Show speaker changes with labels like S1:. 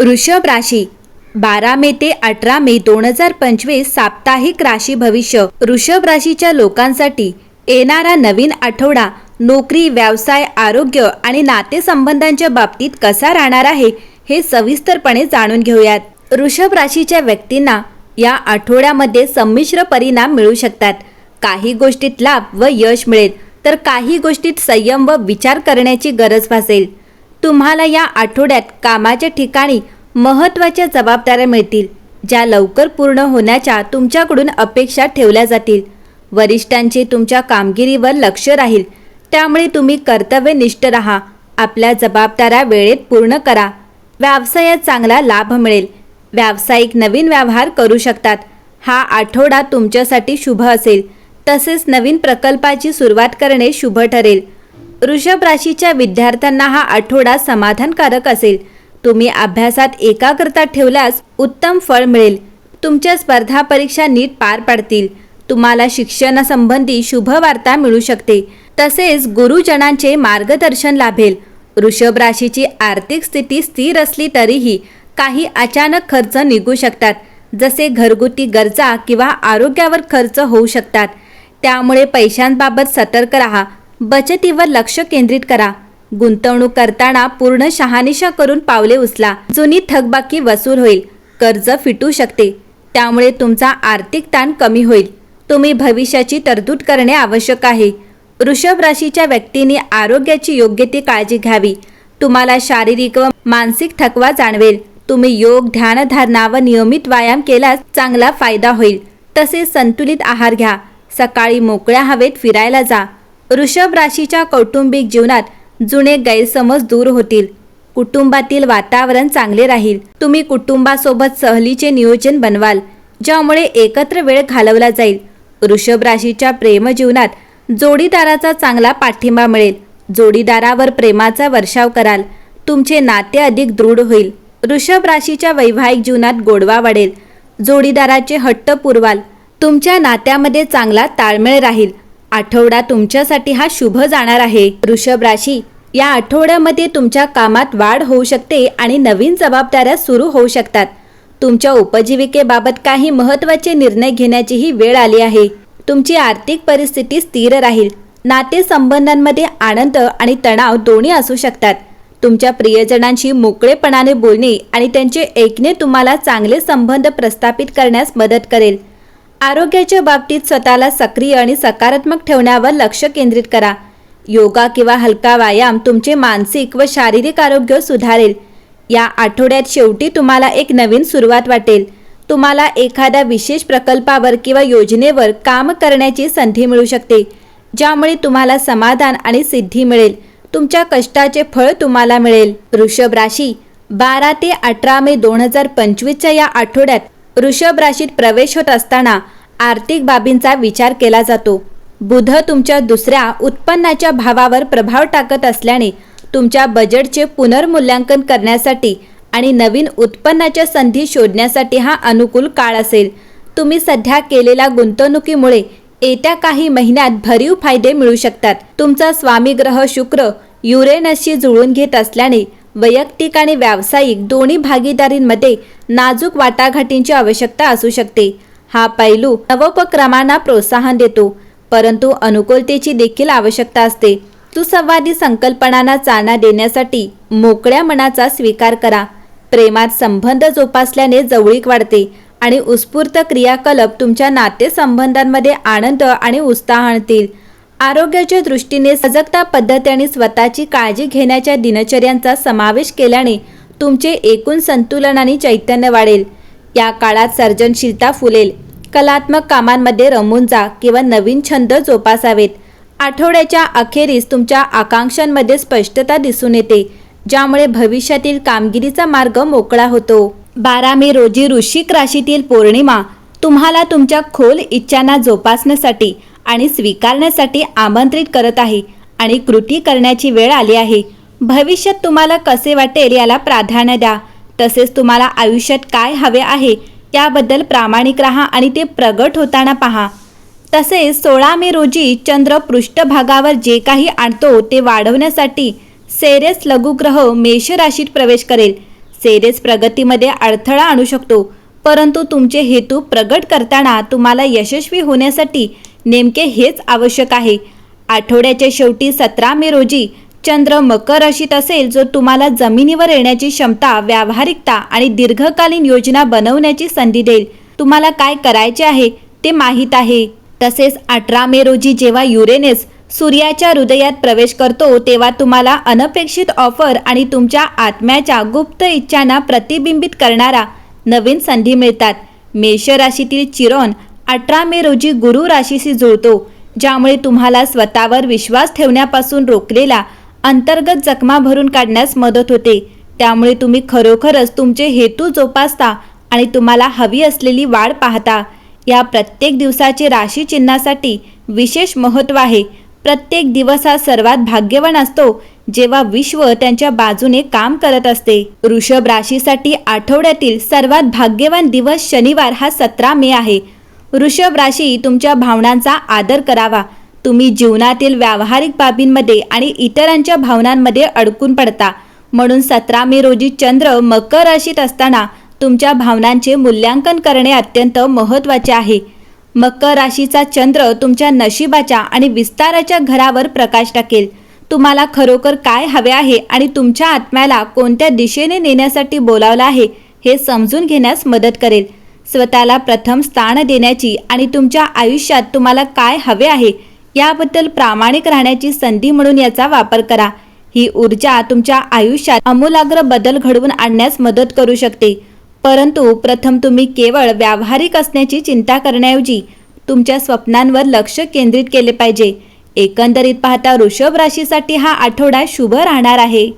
S1: वृषभ राशी बारा मे ते अठरा मे दोन हजार पंचवीस साप्ताहिक राशी भविष्य. वृषभ राशीच्या लोकांसाठी येणारा नवीन आठवडा नोकरी व्यवसाय आरोग्य आणि नातेसंबंधांच्या बाबतीत कसा राहणार आहे हे सविस्तरपणे जाणून घेऊयात. वृषभ राशीच्या व्यक्तींना या आठवड्यामध्ये संमिश्र परिणाम मिळू शकतात. काही गोष्टीत लाभ व यश मिळेल तर काही गोष्टीत संयम व विचार करण्याची गरज भासेल. तुम्हाला या आठवड्यात कामाच्या ठिकाणी महत्त्वाच्या जबाबदाऱ्या मिळतील ज्या लवकर पूर्ण होण्याच्या तुमच्याकडून अपेक्षा ठेवल्या जातील. वरिष्ठांचे तुमच्या कामगिरीवर लक्ष राहील. त्यामुळे तुम्ही कर्तव्यनिष्ठ राहा. आपल्या जबाबदाऱ्या वेळेत पूर्ण करा. व्यवसायात चांगला लाभ मिळेल. व्यावसायिक नवीन व्यवहार करू शकतात. हा आठवडा तुमच्यासाठी शुभ असेल. तसेच नवीन प्रकल्पाची सुरुवात करणे शुभ ठरेल. वृषभ राशीच्या विद्यार्थ्यांना हा आठवडा समाधानकारक असेल. तुम्ही अभ्यासात एकाग्रता ठेवल्यास उत्तम फळ मिळेल. तुमच्या स्पर्धा परीक्षा नीट पार पाडतील. तुम्हाला शिक्षणासंबंधी शुभ वार्ता मिळू शकते. तसेच गुरुजनांचे मार्गदर्शन लाभेल. वृषभ राशीची आर्थिक स्थिती स्थिर असली तरीही काही अचानक खर्च निघू शकतात. जसे घरगुती गरजा किंवा आरोग्यावर खर्च होऊ शकतात. त्यामुळे पैशांबाबत सतर्क राहा. बचतीवर लक्ष केंद्रित करा. गुंतवणूक करताना पूर्ण शहानिशा करून पावले उचला. जुनी थकबाकी वसूल होईल. कर्ज फिटू शकते. त्यामुळे तुमचा आर्थिक ताण कमी होईल. तुम्ही भविष्याची तरतूद करणे आवश्यक आहे. वृषभ राशीच्या व्यक्तीने आरोग्याची योग्य ती काळजी घ्यावी. तुम्हाला शारीरिक व मानसिक थकवा जाणवेल. तुम्ही योग ध्यानधारणा व नियमित व्यायाम केल्यास चांगला फायदा होईल. तसेच संतुलित आहार घ्या. सकाळी मोकळ्या हवेत फिरायला जा. वृषभ राशीच्या कौटुंबिक जीवनात जुने गैरसमज दूर होतील. कुटुंबातील वातावरण चांगले राहील. तुम्ही कुटुंबासोबत सहलीचे नियोजन बनवाल ज्यामुळे एकत्र वेळ घालवला जाईल. वृषभ राशीच्या प्रेमजीवनात जोडीदाराचा चांगला पाठिंबा मिळेल. जोडीदारावर प्रेमाचा वर्षाव कराल. तुमचे नाते अधिक दृढ होईल. वृषभ राशीच्या वैवाहिक जीवनात गोडवा वाढेल. जोडीदाराचे हट्ट पुरवाल. तुमच्या नात्यामध्ये चांगला ताळमेळ राहील. आठवडा तुमच्यासाठी हा शुभ जाणार आहे. वृषभ राशी या आठवड्यामध्ये तुमच्या कामात वाढ होऊ शकते आणि नवीन जबाबदाऱ्या सुरू होऊ शकतात. तुमच्या उपजीविकेबाबत काही महत्त्वाचे निर्णय घेण्याचीही वेळ आली आहे. तुमची आर्थिक परिस्थिती स्थिर राहील. नातेसंबंधांमध्ये आनंद आणि तणाव दोन्ही असू शकतात. तुमच्या प्रियजनांशी मोकळेपणाने बोलणे आणि त्यांचे ऐकणे तुम्हाला चांगले संबंध प्रस्थापित करण्यास मदत करेल. आरोग्याच्या बाबतीत स्वतःला सक्रिय आणि सकारात्मक ठेवण्यावर लक्ष केंद्रित करा. योगा किंवा हलका व्यायाम तुमचे मानसिक व शारीरिक आरोग्य सुधारेल. या आठवड्यात शेवटी तुम्हाला एक नवीन सुरुवात वाटेल. तुम्हाला एखाद्या विशेष प्रकल्पावर किंवा योजनेवर काम करण्याची संधी मिळू शकते ज्यामुळे तुम्हाला समाधान आणि सिद्धी मिळेल. तुमच्या कष्टाचे फळ तुम्हाला मिळेल. वृषभ राशी बारा ते अठरा मे दोन हजार पंचवीसच्या या आठवड्यात वृषभ राशीत प्रवेश होत असताना आर्थिक बाबींचा विचार केला जातो. बुध तुमच्या दुसऱ्या उत्पन्नाच्या भावावर प्रभाव टाकत असल्याने तुमच्या बजेटचे पुनर्मूल्यांकन करण्यासाठी आणि नवीन उत्पन्नाच्या संधी शोधण्यासाठी हा अनुकूल काळ असेल. तुम्ही सध्या केलेल्या गुंतवणुकीमुळे येत्या काही महिन्यात भरीव फायदे मिळू शकतात. तुमचा स्वामी ग्रह शुक्र युरेनसशी जुळून घेत असल्याने वैयक्तिक आणि व्यावसायिक दोन्ही भागीदारींमध्ये नाजूक वाटाघाटींची आवश्यकता असू शकते. हा पैलू नवोपक्रमांना प्रोत्साहन देतो परंतु अनुकूलतेची देखील आवश्यकता असते. सुसंवादी संकल्पनांना चालना देण्यासाठी मोकळ्या मनाचा स्वीकार करा. प्रेमात संबंध जोपासल्याने जवळीक वाढते आणि उत्स्फूर्त क्रियाकलाप तुमच्या नातेसंबंधांमध्ये आनंद आणि उत्साह आणतील. आरोग्याच्या दृष्टीने सजगता पद्धती आणि स्वतःची काळजी घेण्याच्या दिनचर्यांचा समावेश केल्याने तुमचे एकूण संतुलन आणि चैतन्य वाढेल. या काळात सर्जनशीलता फुलेल. कलात्मक कामांमध्ये रमून जा किंवा नवीन छंद जोपासावेत. आठवड्याच्या अखेरीस तुमच्या आकांक्षांमध्ये स्पष्टता दिसून येते ज्यामुळे भविष्यातील कामगिरीचा मार्ग मोकळा होतो. बारा मे रोजी वृश्चिक राशीतील पौर्णिमा तुम्हाला तुमच्या खोल इच्छांना जोपासण्यासाठी आणि स्वीकारण्यासाठी आमंत्रित करत आहे आणि कृती करण्याची वेळ आली आहे. भविष्यात तुम्हाला कसे वाटेल याला प्राधान्य द्या. तसेच तुम्हाला आयुष्यात काय हवे आहे याबद्दल प्रामाणिक राहा आणि ते प्रगट होताना पहा. तसेच सोळा मे रोजी चंद्र पृष्ठभागावर जे काही आणतो ते वाढवण्यासाठी सेरेस लघुग्रह मेष राशीत प्रवेश करेल. सेरेस प्रगतीमध्ये अडथळा आणू शकतो परंतु तुमचे हेतू प्रगट करताना तुम्हाला यशस्वी होण्यासाठी नेमके हेच आवश्यक आहे. आठवड्याच्या शेवटी सतरा मे रोजी चंद्र मकर राशीत असेल जो तुम्हाला जमिनीवर येण्याची क्षमता व्यावहारिकता आणि दीर्घकालीन योजना बनवण्याची संधी देईल. तुम्हाला काय करायचे आहे ते माहीत आहे. तसेच अठरा मे रोजी जेव्हा युरेनेस सूर्याच्या हृदयात प्रवेश करतो तेव्हा तुम्हाला अनपेक्षित ऑफर आणि तुमच्या आत्म्याच्या गुप्त इच्छांना प्रतिबिंबित करणारा नवीन संधी मिळतात. मेष राशीतील चिरोन अठरा मे रोजी गुरु राशीशी जुळतो ज्यामुळे तुम्हाला स्वतःवर विश्वास ठेवण्यापासून रोखलेला अंतर्गत जखमा भरून काढण्यास मदत होते. त्यामुळे तुम्ही खरोखरच तुमचे हेतू जोपासता आणि तुम्हाला हवी असलेली वाढ पाहता. या प्रत्येक दिवसाचे राशी चिन्हासाठी विशेष महत्त्व आहे. प्रत्येक दिवस हा सर्वात भाग्यवान असतो जेव्हा विश्व त्यांच्या बाजूने काम करत असते. वृषभ राशीसाठी आठवड्यातील सर्वात भाग्यवान दिवस शनिवार हा सतरा मे आहे. वृषभ राशी तुमच्या भावनांचा आदर करावा. तुम्ही जीवनातील व्यावहारिक बाबींमध्ये आणि इतरांच्या भावनांमध्ये अडकून पडता. म्हणून सतरा मे रोजी चंद्र मकर राशीत असताना तुमच्या भावनांचे मूल्यांकन करणे अत्यंत महत्त्वाचे आहे. मकर राशीचा चंद्र तुमच्या नशिबाच्या आणि विस्ताराच्या घरावर प्रकाश टाकेल. तुम्हाला खरोखर काय हवे आहे आणि तुमच्या आत्म्याला कोणत्या दिशेने नेण्यासाठी बोलावलं आहे हे समजून घेण्यास मदत करेल. स्वतःला प्रथम स्थान देण्याची आणि तुमच्या आयुष्यात तुम्हाला काय हवे आहे याबद्दल प्रामाणिक राहण्याची संधी म्हणून याचा वापर करा. ही ऊर्जा तुमच्या आयुष्यात अमूलाग्र बदल घडवून आणण्यास मदत करू शकते. परंतु प्रथम तुम्ही केवळ व्यावहारिक असण्याची चिंता करण्याऐवजी तुमच्या स्वप्नांवर लक्ष केंद्रित केले पाहिजे. एकंदरीत पाहता वृषभ राशीसाठी हा आठवडा शुभ राहणार आहे.